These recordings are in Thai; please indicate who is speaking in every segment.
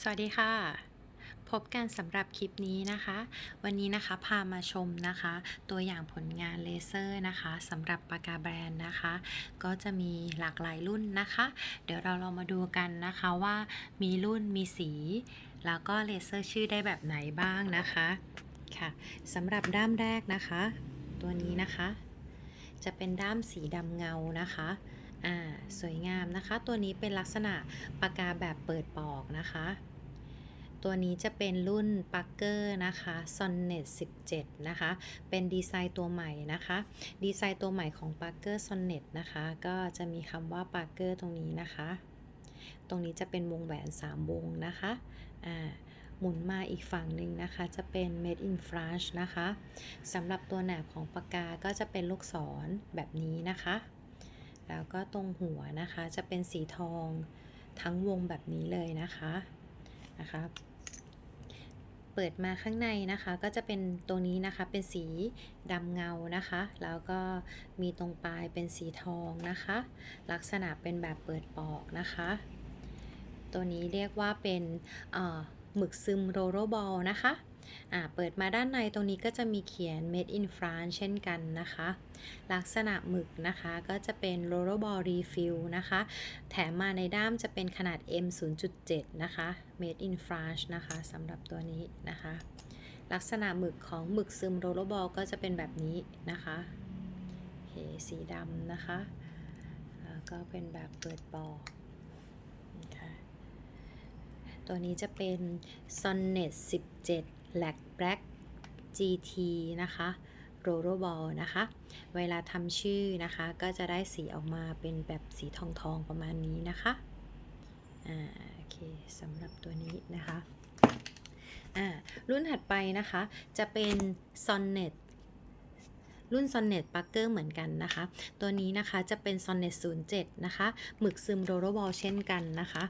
Speaker 1: สวัสดีค่ะ พบกันสำหรับคลิปนี้นะคะ วันนี้นะคะพามาชมนะคะ ตัวอย่างผลงานเลเซอร์นะคะสำหรับปากกาแบรนด์นะคะ ก็จะมีหลากหลายรุ่นนะคะ เดี๋ยวเราลองมาดูกันนะคะว่ามีรุ่นมีสี แล้วก็เลเซอร์ชื่อได้แบบไหนบ้างนะคะค่ะสำหรับด้ามแรกนะคะ ตัวนี้นะคะ จะเป็นด้ามสีดำเงานะคะ อ่าสวยงามนะคะ ตัวนี้เป็นลักษณะปากกาแบบเปิดปอกนะคะ ตัวนี้จะเป็นรุ่นปักเกอร์นะคะ Sonnet 17 นะคะ เป็นดีไซน์ตัวใหม่นะคะ ดีไซน์ตัวใหม่ของ p a r k e r Sonnet นะคะ ก็จะมีคำว่า p a r k e r ตรงนี้นะคะ ตรงนี้จะเป็นวงแหวน 3 วงนะคะอ่าหมุนมาอีกฝั่งหนึ่งนะคะ จะเป็น Made in France นะคะสำหรับตัวแหนบของปากกาก็จะเป็นลูกศรแบบนี้นะคะ แล้วก็ตรงหัวนะคะจะเป็นสีทองทั้งวงแบบนี้เลยนะคะนะคะเปิดมาข้างในนะคะก็จะเป็นตัวนี้นะคะเป็นสีดำเงานะคะ แล้วก็มีตรงปลายเป็นสีทองนะคะ ลักษณะเป็นแบบเปิดปอกนะคะ ตัวนี้เรียกว่าเป็นเอ่อหมึกซึมโรโรบอลนะคะ เปิดมาด้านในตรงนี้ก็จะมีเขียน made in France เช่นกันนะคะ ลักษณะหมึกนะคะก็จะเป็น r o l l e r ball refill นะคะ แถมมาในด้ามจะเป็นขนาด M 0.7 นะคะ made in France นะคะสำหรับตัวนี้นะคะ ลักษณะหมึกของหมึกซึม r o l l e r ball ก็จะเป็นแบบนี้นะคะเคสีดำนะคะ แล้วก็เป็นแบบเปิดปอตัวนี้จะเป็น Sonnet 17 Lac Black GT นะคะโรโรบอลนะคะ เวลาทำชื่อนะคะ ก็จะได้สีออกมาเป็นแบบสีทองทองๆประมาณนี้นะคะ อ่า โอเคสำหรับตัวนี้นะคะ อ่า รุ่นถัดไปนะคะ จะเป็น Sonnet รุ่น Sonnet p a r k e r เหมือนกันนะคะ ตัวนี้นะคะจะเป็น Sonnet 07 นะคะ หมึกซึมโรโรบอลเช่นกันนะคะ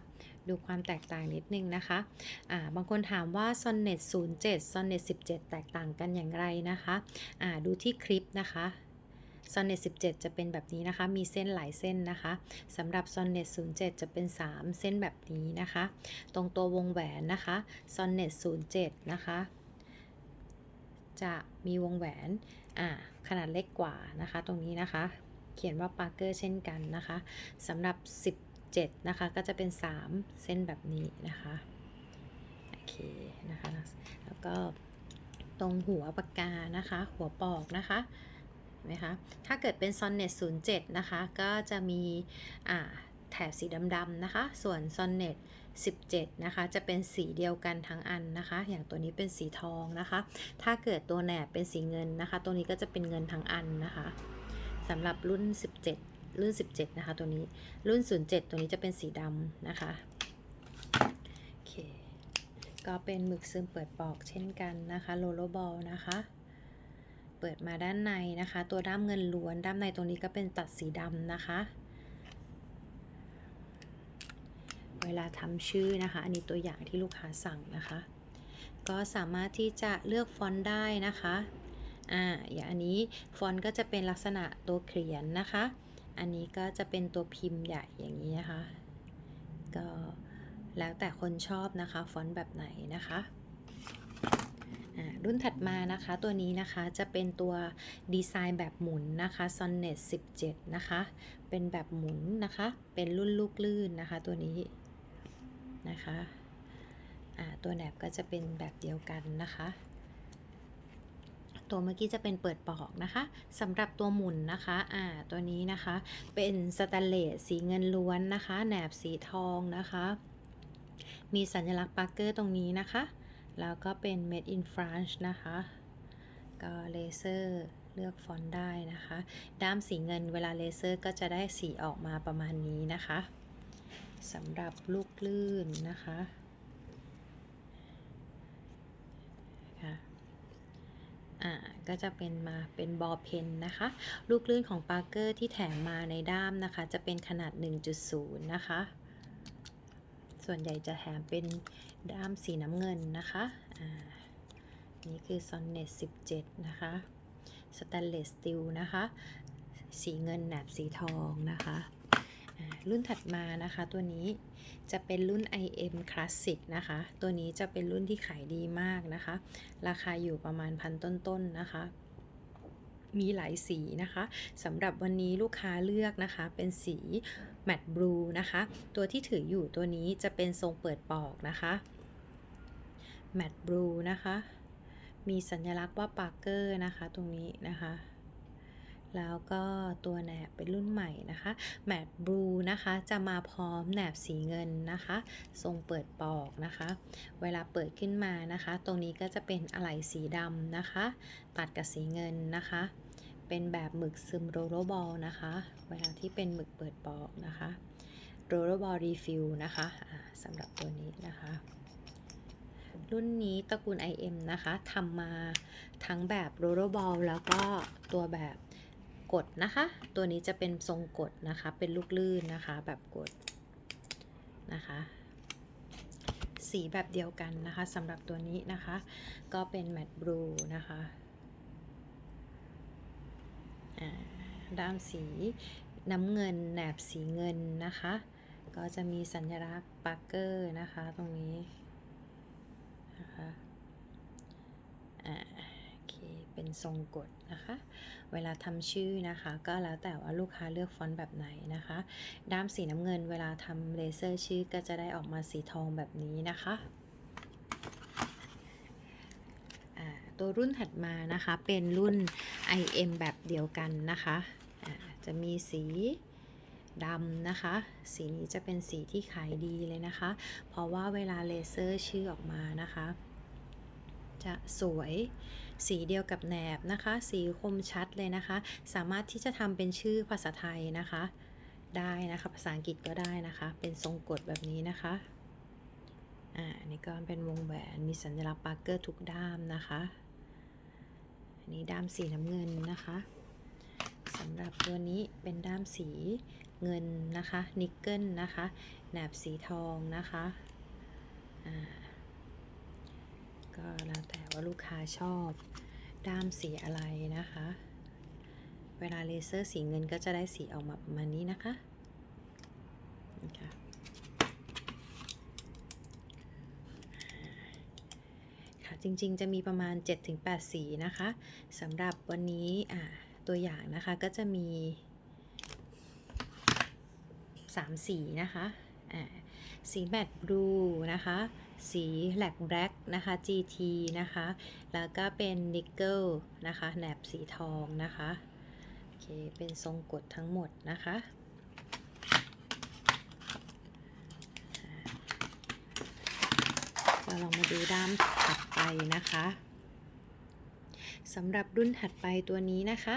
Speaker 1: ดูความแตกต่างนิดนึงนะคะอ่าบางคนถามว่า Sonnet 07 Sonnet 17 แตกต่างกันอย่างไรนะคะอ่าดูที่คลิปนะคะ Sonnet 17 จะเป็นแบบนี้นะคะ มีเส้นหลายเส้นนะคะสำหรับ Sonnet 07 จะเป็น 3 เส้นแบบนี้นะคะ ตรงตัววงแหวนนะคะ Sonnet 07 นะคะ จะมีวงแหวนอ่าขนาดเล็กกว่านะคะ ตรงนี้นะคะ เขียนว่า Parker เช่นกันนะคะสำหรับ 10 7 นะคะ ก็จะเป็น 3 เส้นแบบนี้นะคะ โอเคนะคะ แล้วก็ตรงหัวปากกานะคะ หัวปอกนะคะเห็นไหมคะ ถ้าเกิดเป็น Sonnet 07 นะคะ ก็จะมีแถบสีดำๆนะคะ ส่วน Sonnet 17 นะคะ จะเป็นสีเดียวกันทั้งอันนะคะ อย่างตัวนี้เป็นสีทองนะคะ ถ้าเกิดตัวแหนบเป็นสีเงินนะคะ ตัวนี้ก็จะเป็นเงินทั้งอันนะคะสำหรับรุ่น 17 รุ่น 17 นะคะ ตัวนี้รุ่น 07 ตัวนี้จะเป็นสีดำนะคะโอเคก็เป็นหมึกซึมเปิดปอกเช่นกันนะคะโลโลบอลนะคะ เปิดมาด้านในนะคะ ตัวด้ามเงินล้วนด้ามในตรงนี้ก็เป็นตัดสีดำนะคะ เวลาทำชื่อนะคะ อันนี้ตัวอย่างที่ลูกค้าสั่งนะคะ ก็สามารถที่จะเลือกฟอนต์ได้นะคะอ่าอย่างอันนี้ฟอนต์ก็จะเป็นลักษณะตัวเขียนนะคะ อันนี้ก็จะเป็นตัวพิมพ์ใหญ่อย่างนี้นะคะ ก็แล้วแต่คนชอบนะคะ ฟอนต์แบบไหนนะคะอ่ารุ่นถัดมานะคะตัวนี้นะคะจะเป็นตัวดีไซน์แบบหมุนนะคะ Sonnet 17 นะคะ เป็นแบบหมุนนะคะ เป็นรุ่นลูกลื่นนะคะตัวนี้นะคะอ่าตัวแหนบก็จะเป็นแบบเดียวกันนะคะ ตัวเมื่อกี้จะเป็นเปิดปอกนะคะสำหรับตัวหมุนนะคะอ่าตัวนี้นะคะเป็นสแตนเลสสีเงินล้วนนะคะแหนบสีทองนะคะ มีสัญลักษณ์ปาร์เกอร์ตรงนี้นะคะ แล้วก็เป็น made in France นะคะ ก็เลเซอร์เลือกฟอนต์ได้นะคะ ด้ามสีเงินเวลาเลเซอร์ก็จะได้สีออกมาประมาณนี้นะคะสำหรับลูกลื่นนะคะ อ่าก็จะเป็นมาเป็นบอเพนนะคะ ลูกลื่นของปาร์เกอร์ที่แถมมาในด้ามนะคะ จะเป็นขนาด 1.0 นะคะ ส่วนใหญ่จะแถมเป็นด้ามสีน้ำเงินนะคะอ่านี่คือ Sonnet 17 นะคะสแตนเลสสตีลนะคะ สีเงินแหนบสีทองนะคะ รุ่นถัดมานะคะตัวนี้จะเป็นรุ่น IM Classic นะคะ ตัวนี้จะเป็นรุ่นที่ขายดีมากนะคะ ราคาอยู่ประมาณพันต้นๆนะคะมีหลายสีนะคะสำหรับวันนี้ลูกค้าเลือกนะคะ เป็นสีแมตต์บลูนะคะ ตัวที่ถืออยู่ตัวนี้จะเป็นทรงเปิดปอกนะคะแมตต์บลูนะคะ มีสัญลักษณ์ว่าปาร์เกอร์นะคะ ตรงนี้นะคะ แล้วก็ตัวแหนบเป็นรุ่นใหม่นะคะ แมตต์บลูนะคะ จะมาพร้อมแหนบสีเงินนะคะ ทรงเปิดปอกนะคะ เวลาเปิดขึ้นมานะคะ ตรงนี้ก็จะเป็นอะไหล่สีดำนะคะ ตัดกับสีเงินนะคะ เป็นแบบหมึกซึมโรลโลบอลนะคะ เวลาที่เป็นหมึกเปิดปอกนะคะโรลโลบอลรีฟิลนะคะสำหรับตัวนี้นะคะรุ่นนี้ตระกูล IM นะคะทำมาทั้งแบบโรลโลบอลแล้วก็ตัวแบบ กดนะคะ ตัวนี้จะเป็นทรงกดนะคะ เป็นลูกลื่นนะคะ แบบกดนะคะ สีแบบเดียวกันนะคะสำหรับตัวนี้นะคะ ก็เป็นแมตต์บลูนะคะด้ามสีน้ำเงินแหนบสีเงินนะคะ ก็จะมีสัญลักษณ์ปาร์เกอร์นะคะตรงนี้นะคะอ่าโอเค เป็นทรงกด นะคะ เวลาทำชื่อนะคะ ก็แล้วแต่ว่าลูกค้าเลือกฟอนต์แบบไหนนะคะ ด้ามสีน้ำเงินเวลาทำเลเซอร์ชื่อก็จะได้ออกมาสีทองแบบนี้นะคะตัวรุ่นถัดมานะคะเป็นรุ่น IM แบบเดียวกันนะคะอ่าจะมีสีดำนะคะ สีนี้จะเป็นสีที่ขายดีเลยนะคะ เพราะว่าเวลาเลเซอร์ชื่อออกมานะคะ จะสวย สีเดียวกับแหนบนะคะ สีคมชัดเลยนะคะ สามารถที่จะทำเป็นชื่อภาษาไทยนะคะ ได้นะคะ ภาษาอังกฤษก็ได้นะคะ เป็นทรงกดแบบนี้นะคะอ่านนี่ก็เป็นวงแหวนมีสัญลักษณ์ปาร์เกอร์ทุกด้ามนะคะอันนี้ด้ามสีน้ำเงินนะคะสำหรับตัวนี้เป็นด้ามสีเงินนะคะนิกเกิลนะคะแหนบสีทองนะคะอ่า ก็แล้วแต่ว่าลูกค้าชอบด้ามสีอะไรนะคะ เวลาเลเซอร์สีเงินก็จะได้สีออกมาประมาณนี้นะคะนะคะค่ะจริงๆจะมีประมาณ 7-8 สีนะคะสำหรับวันนี้อ่าตัวอย่างนะคะก็จะมี 3 สีนะคะอ่าสีแมตต์บลูนะคะ สีแลกแบล็กนะคะ GT นะคะ แล้วก็เป็นนิกเกิลนะคะแหนบสีทองนะคะโอเคเป็นทรงกดทั้งหมดนะคะเราลองมาดูด้ามถัดไปนะคะสำหรับรุ่นถัดไปตัวนี้นะคะ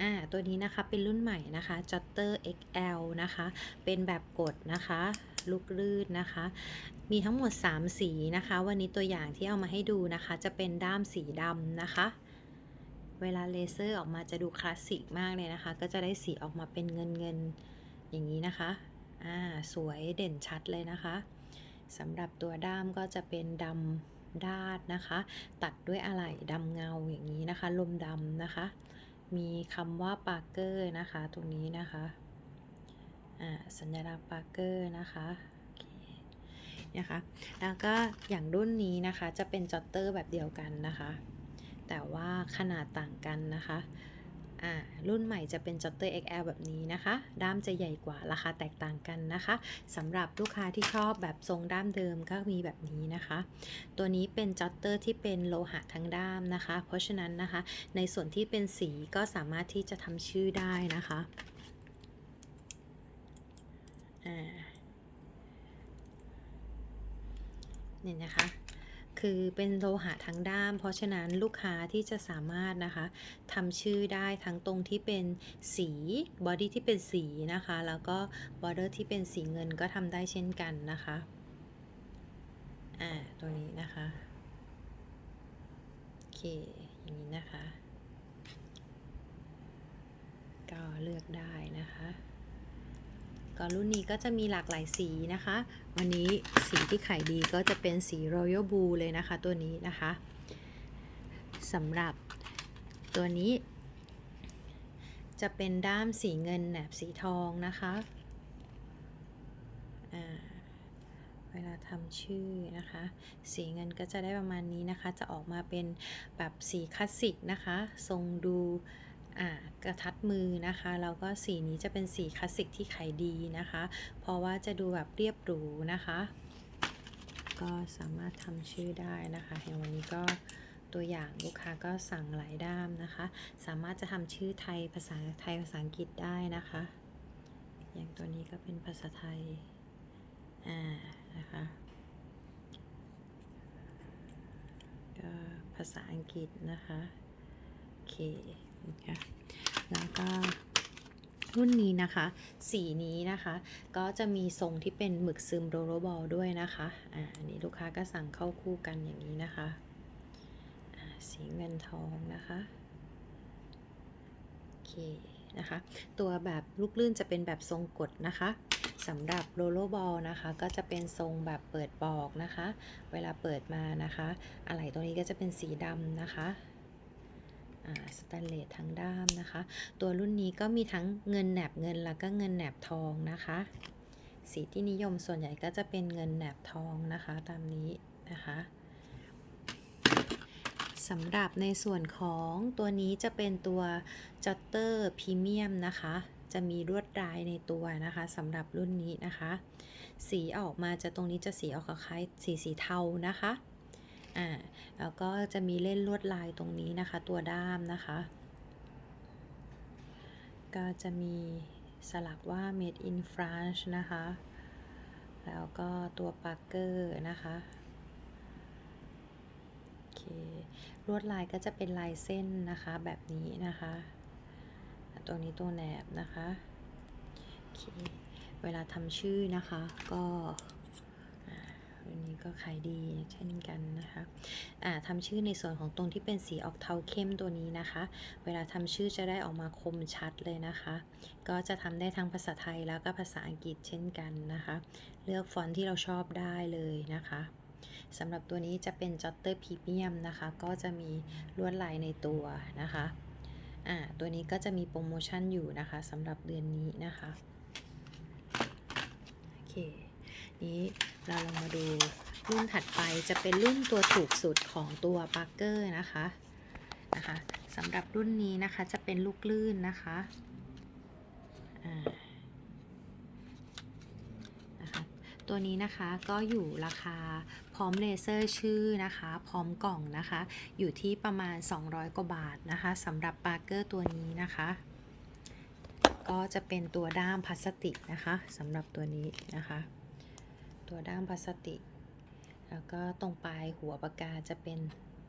Speaker 1: อ่าตัวนี้นะคะเป็นรุ่นใหม่นะคะ Jotter XL นะคะ เป็นแบบกดนะคะ ลูกลื่นนะคะ มีทั้งหมด 3 สีนะคะ วันนี้ตัวอย่างที่เอามาให้ดูนะคะ จะเป็นด้ามสีดำนะคะ เวลาเลเซอร์ออกมาจะดูคลาสสิกมากเลยนะคะ ก็จะได้สีออกมาเป็นเงินเงินอย่างนี้นะคะ อ่า สวยเด่นชัดเลยนะคะสำหรับตัวด้ามก็จะเป็นดำด้านนะคะ ตัดด้วยอะไหล่ดำเงาอย่างนี้นะคะ ลมดำนะคะ มีคำว่าปาร์เกอร์นะคะ ตรงนี้นะคะ สัญลักษณ์ปาร์เกอร์นะคะนะคะ แล้วก็อย่างรุ่นนี้นะคะจะเป็นจอตเตอร์แบบเดียวกันนะคะ แต่ว่าขนาดต่างกันนะคะรุ่นใหม่จะเป็นจอตเตอร์ XL แบบนี้นะคะ ด้ามจะใหญ่กว่าราคาแตกต่างกันนะคะสำหรับลูกค้าที่ชอบแบบทรงด้ามเดิมก็มีแบบนี้นะคะ ตัวนี้เป็นจ็อตเตอร์ที่เป็นโลหะทั้งด้ามนะคะ เพราะฉะนั้นนะคะ ในส่วนที่เป็นสีก็สามารถที่จะทำชื่อได้นะคะอ่า เนี่ยนะคะ คือเป็นโลหะทั้งด้าม เพราะฉะนั้นลูกค้าที่จะสามารถนะคะทำชื่อได้ทั้งตรงที่เป็นสีบอดี้ที่เป็นสีนะคะ แล้วก็บอร์เดอร์ที่เป็นสีเงินก็ทำได้เช่นกันนะคะ อ่า ตัวนี้นะคะ โอเค อย่างนี้นะคะ ก็เลือกได้นะคะ ก็รุ่นนี้ก็จะมีหลากหลายสีนะคะ วันนี้สีที่ขายดีก็จะเป็นสี Royal Blue เลยนะคะตัวนี้นะคะสำหรับตัวนี้ จะเป็นด้ามสีเงินแหนบสีทองนะคะเวลาทำชื่อนะคะ สีเงินก็จะได้ประมาณนี้นะคะ จะออกมาเป็นแบบสีคลาสสิกนะคะ ทรงดู กระทัดมือนะคะแล้วก็สีนี้จะเป็นสีคลาสสิกที่ขายดีนะคะ เพราะว่าจะดูแบบเรียบหรูนะคะ ก็สามารถทำชื่อได้นะคะอย่างวันนี้ก็ตัวอย่างลูกค้าก็สั่งหลายด้ามนะคะ สามารถจะทำชื่อไทยภาษาไทยภาษาอังกฤษได้นะคะ อย่างตัวนี้ก็เป็นภาษาไทย อ่า นะคะ ก็ภาษาอังกฤษนะคะ โอเค นะคะแล้วก็รุ่นนี้นะคะ สีนี้นะคะ ก็จะมีทรงที่เป็นหมึกซึมโรลบอลด้วยนะคะอ่าอันนี้ลูกค้าก็สั่งเข้าคู่กันอย่างนี้นะคะสีเงินทองนะคะโอเคนะคะ ตัวแบบลูกลื่นจะเป็นแบบทรงกดนะคะสำหรับโรลโลบอลนะคะ ก็จะเป็นทรงแบบเปิดปอกนะคะ เวลาเปิดมานะคะ อะไหล่ตัวนี้ก็จะเป็นสีดำนะคะ สแตนเลสทั้งด้ามนะคะ ตัวรุ่นนี้ก็มีทั้งเงินแหนบเงินแล้วก็เงินแหนบทองนะคะ สีที่นิยมส่วนใหญ่ก็จะเป็นเงินแหนบทองนะคะ ตามนี้นะคะสำหรับในส่วนของตัวนี้จะเป็นตัวจัตเตอร์พรีเมียมนะคะ จะมีลวดลายในตัวนะคะสำหรับรุ่นนี้นะคะ สีออกมาจะตรงนี้จะสีออกคล้ายสีสีเทานะคะ อ่าแล้วก็จะมีเล่นลวดลายตรงนี้นะคะ ตัวด้ามนะคะ ก็จะมีสลักว่า made in France นะคะ แล้วก็ตัวปาร์เกอร์นะคะโอเคลวดลายก็จะเป็นลายเส้นนะคะแบบนี้นะคะ ตัวนี้ตัวแหนบนะคะโอเคเวลาทำชื่อนะคะก็ วันนี้ก็ขายดีเช่นกันนะคะทำชื่อในส่วนของตรงที่เป็นสีออกเทาเข้มตัวนี้นะคะ เวลาทำชื่อจะได้ออกมาคมชัดเลยนะคะ ก็จะทำได้ทั้งภาษาไทยแล้วก็ภาษาอังกฤษเช่นกันนะคะ เลือกฟอนต์ที่เราชอบได้เลยนะคะสำหรับตัวนี้จะเป็นจัตเตอร์พรีเมียมนะคะ ก็จะมีลวดลายในตัวนะคะอ่าตัวนี้ก็จะมีโปรโมชั่นอยู่นะคะสำหรับเดือนนี้นะคะ โอเค นี้เราลองมาดูรุ่นถัดไปจะเป็นรุ่นตัวถูกสุดของตัวปาร์เกอร์นะคะนะคะสำหรับรุ่นนี้นะคะจะเป็นลูกลื่นนะคะนะคะ ตัวนี้นะคะก็อยู่ราคาพร้อมเลเซอร์ชื่อนะคะ พร้อมกล่องนะคะ อยู่ที่ประมาณ 200 กว่าบาทนะคะสำหรับปาร์เกอร์ตัวนี้นะคะ ก็จะเป็นตัวด้ามพลาสติกนะคะสำหรับตัวนี้นะคะ ตัวด้ามพลาสติก แล้วก็ตรงปลายหัวปากกาจะเป็น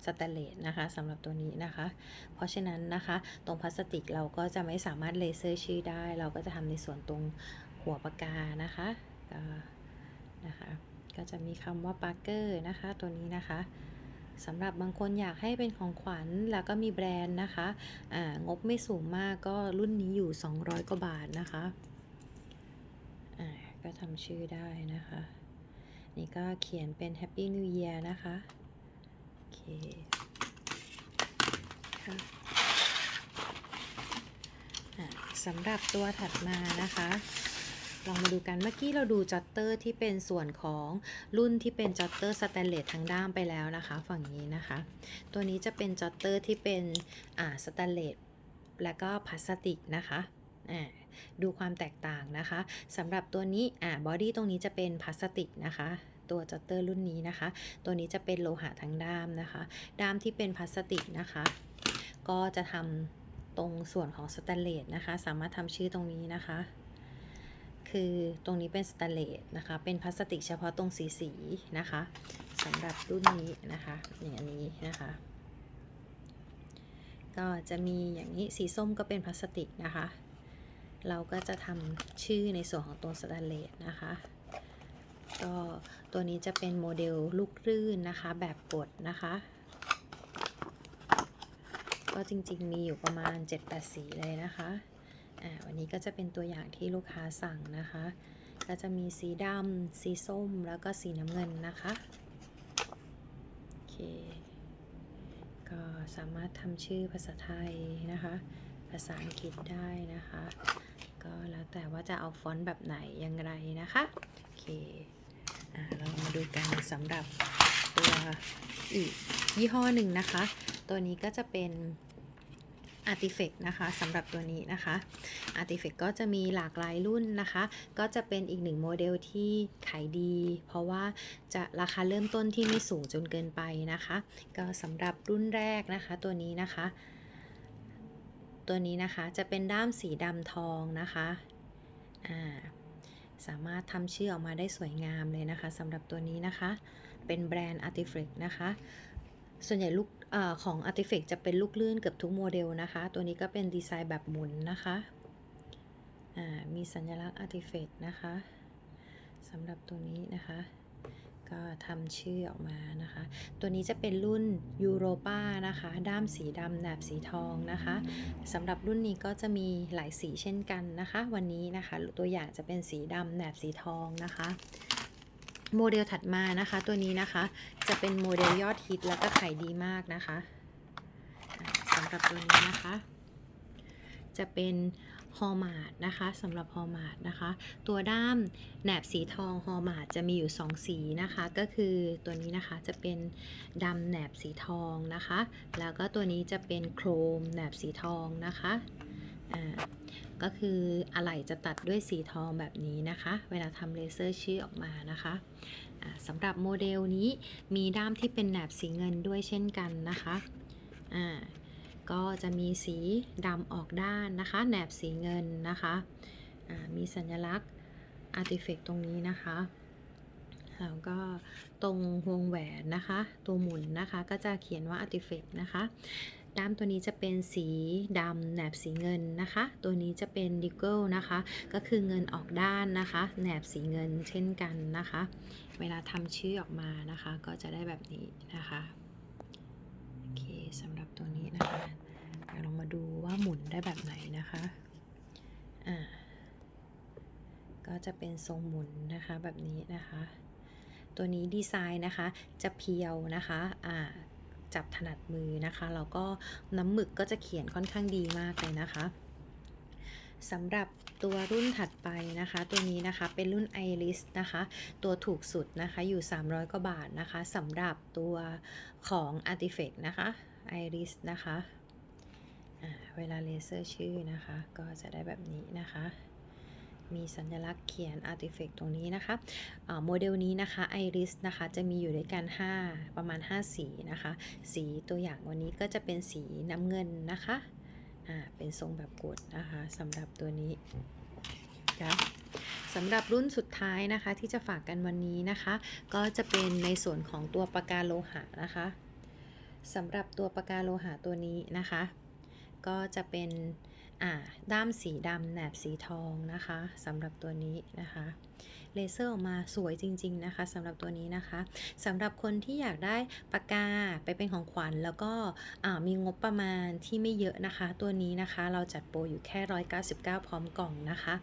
Speaker 1: สแตนเลสนะคะสำหรับตัวนี้นะคะ เพราะฉะนั้นนะคะ ตรงพลาสติกเราก็จะไม่สามารถเลเซอร์ชื่อได้ เราก็จะทำในส่วนตรงหัวปากกานะคะนะคะก็จะมีคำว่าปาร์เกอร์นะคะตัวนี้นะคะสำหรับบางคนอยากให้เป็นของขวัญแล้วก็มีแบรนด์นะคะงบไม่สูงมากก็รุ่นนี้อยู่ 200 กว่าบาทนะคะก็ทำชื่อได้นะคะ นี่ก็เขียนเป็น Happy New Year นะคะ โอเคสำหรับตัวถัดมานะคะลองมาดูกันเมื่อกี้เราดูจัตเตอร์ที่เป็นส่วนของรุ่นที่เป็นจัตเตอร์สแตนเลสทั้งด้ามไปแล้วนะคะ ฝั่งนี้นะคะ ตัวนี้จะเป็นจัตเตอร์ที่เป็นอ่าสแตนเลสแล้วก็พลาสติกนะคะ ดูความแตกต่างนะคะสำหรับตัวนี้อ่าบอดี้ตรงนี้จะเป็นพลาสติกนะคะตัวจัตเตอร์รุ่นนี้นะคะ ตัวนี้จะเป็นโลหะทั้งด้ามนะคะ ด้ามที่เป็นพลาสติกนะคะ ก็จะทำตรงส่วนของสแตนเลสนะคะ สามารถทำชื่อตรงนี้นะคะ คือตรงนี้เป็นสแตนเลสนะคะ เป็นพลาสติกเฉพาะตรงสีสีนะคะสำหรับรุ่นนี้นะคะ อย่างนี้นะคะ ก็จะมีอย่างนี้สีส้มก็เป็นพลาสติกนะคะ เราก็จะทำชื่อในส่วนของตัวสแตนเลสนะคะก็ตัวนี้จะเป็นโมเดลลูกลื่นนะคะ แบบกดนะคะ ก็จริงๆมีอยู่ประมาณ 7-8 สีเลยนะคะอ่าวันนี้ก็จะเป็นตัวอย่างที่ลูกค้าสั่งนะคะ ก็จะมีสีดำสีส้มแล้วก็สีน้ำเงินนะคะโอเคก็สามารถทำชื่อภาษาไทยนะคะ ภาษาอังกฤษได้นะคะ ก็แล้วแต่ว่าจะเอาฟอนต์แบบไหนอย่างไรนะคะ โอเคอ่าเรามาดูกันสำหรับตัวอีกยี่ห้อหนึ่งนะคะ ตัวนี้ก็จะเป็น Artifact นะคะสำหรับตัวนี้นะคะ Artifact ก็จะมีหลากหลายรุ่นนะคะ ก็จะเป็นอีกหนึ่งโมเดลที่ขายดี เพราะว่าจะราคาเริ่มต้นที่ไม่สูงจนเกินไปนะคะ ก็สำหรับรุ่นแรกนะคะตัวนี้นะคะ ตัวนี้นะคะ จะเป็นด้ามสีดำทองนะคะอ่าสามารถทำชื่อออกมาได้สวยงามเลยนะคะสำหรับตัวนี้นะคะ เป็นแบรนด์ Artifact นะคะ ส่วนใหญ่ลูกออของ Artifact จะเป็นลูกลื่นเกือบทุกโมเดลนะคะ ตัวนี้ก็เป็นดีไซน์แบบหมุนนะคะมีสัญลักษณ์ Artifact นะคะสำหรับตัวนี้นะคะ ก็ทำชื่อออกมานะคะ ตัวนี้จะเป็นรุ่นยูโรป้านะคะ ด้ามสีดำแหนบสีทองนะคะสำหรับรุ่นนี้ก็จะมีหลายสีเช่นกันนะคะ วันนี้นะคะ ตัวอย่างจะเป็นสีดำแหนบสีทองนะคะโมเดลถัดมานะคะตัวนี้นะคะจะเป็นโมเดลยอดฮิตแล้วก็ขายดีมากนะคะสำหรับตัวนี้นะคะ จะเป็น ฮอมาดนะคะสำหรับฮอมาดนะคะ ตัวด้ามแหนบสีทองฮอมาดจะมีอยู่ 2 สีนะคะ ก็คือตัวนี้นะคะจะเป็นดำแหนบสีทองนะคะ แล้วก็ตัวนี้จะเป็นโครมแหนบสีทองนะคะอ่าก็คืออะไหล่จะตัดด้วยสีทองแบบนี้นะคะ เวลาทำเลเซอร์ชื่อออกมานะคะอ่าสำหรับโมเดลนี้มีด้ามที่เป็นแหนบสีเงินด้วยเช่นกันนะคะอ่า ก็จะมีสีดำออกด้านนะคะแหนบสีเงินนะคะมีสัญลักษณ์ Artifact ตรงนี้นะคะแล้วก็ตรงวงแหวนนะคะ ตัวหมุนนะคะก็จะเขียนว่า Artifact นะคะด้ามตัวนี้จะเป็นสีดำแหนบสีเงินนะคะ ตัวนี้จะเป็นดิเกิลนะคะ ก็คือเงินออกด้านนะคะ แหนบสีเงินเช่นกันนะคะ เวลาทำชื่อออกมานะคะ ก็จะได้แบบนี้นะคะ โอเคสำหรับตัวนี้นะคะเดี๋ยวเรามาดูว่าหมุนได้แบบไหนนะคะอ่าก็จะเป็นทรงหมุนนะคะแบบนี้นะคะ ตัวนี้ดีไซน์นะคะจะเพียวนะคะอ่าจับถนัดมือนะคะแล้วก็น้ำหมึกก็จะเขียนค่อนข้างดีมากเลยนะคะ สำหรับตัวรุ่นถัดไปนะคะ ตัวนี้นะคะเป็นรุ่น Iris นะคะ ตัวถูกสุดนะคะอยู่ 300 กว่าบาทนะคะสำหรับตัวของ Artifact นะคะ Iris นะคะเวลาเลเซอร์ชื่อนะคะ ก็จะได้แบบนี้นะคะ มีสัญลักษณ์เขียน Artifact ตรงนี้นะคะโมเดลนี้นะคะ Iris นะคะจะมีอยู่ด้วยกัน 5 ประมาณ 5 สีนะคะ สีตัวอย่างวันนี้ก็จะเป็นสีน้ำเงินนะคะ อ่าเป็นทรงแบบกดนะคะสำหรับตัวนี้นะสำหรับรุ่นสุดท้ายนะคะที่จะฝากกันวันนี้นะคะ ก็จะเป็นในส่วนของตัวปากกาโลหะนะคะสำหรับตัวปากกาโลหะตัวนี้นะคะ ก็จะเป็น อ่าด้ามสีดำแหนบสีทองนะคะสำหรับตัวนี้นะคะเลเซอร์ออกมาสวยจริง ๆ นะคะสำหรับตัวนี้นะคะสำหรับคนที่อยากได้ปากกาไปเป็นของขวัญ แล้วก็อ่ามีงบประมาณที่ไม่เยอะนะคะ ตัวนี้นะคะเราจัดโปรอยู่แค่ 199 พร้อมกล่องนะคะ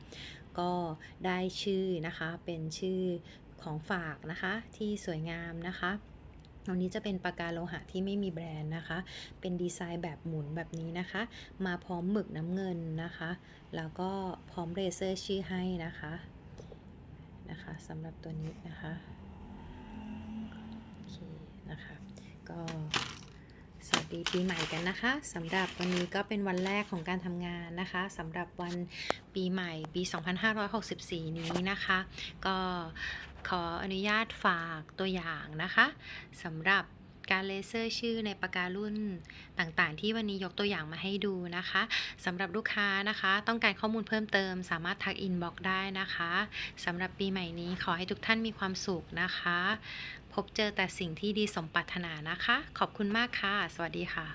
Speaker 1: ก็ได้ชื่อนะคะเป็นชื่อของฝากนะคะที่สวยงามนะคะ ตัวนี้จะเป็นปากกาโลหะที่ไม่มีแบรนด์นะคะ เป็นดีไซน์แบบหมุนแบบนี้นะคะ มาพร้อมหมึกน้ำเงินนะคะ แล้วก็พร้อมเรเซอร์ชื่อให้นะคะนะคะสำหรับตัวนี้นะคะ โอเคนะคะ ก็ สวัสดีปีใหม่กันนะคะสำหรับวันนี้ก็เป็นวันแรกของการทำงานนะคะสำหรับวันปีใหม่ปี 2564 นี้นะคะ ก็ขออนุญาตฝากตัวอย่างนะคะสำหรับการเลเซอร์ชื่อในปากการุ่นต่างๆ ที่วันนี้ยกตัวอย่างมาให้ดูนะคะสำหรับลูกค้านะคะ ต้องการข้อมูลเพิ่มเติม สามารถทักอินบ็อกได้นะคะสำหรับปีใหม่นี้ขอให้ทุกท่านมีความสุขนะคะ พบเจอแต่สิ่งที่ดีสมปรารถนานะคะ ขอบคุณมากค่ะ สวัสดีค่ะ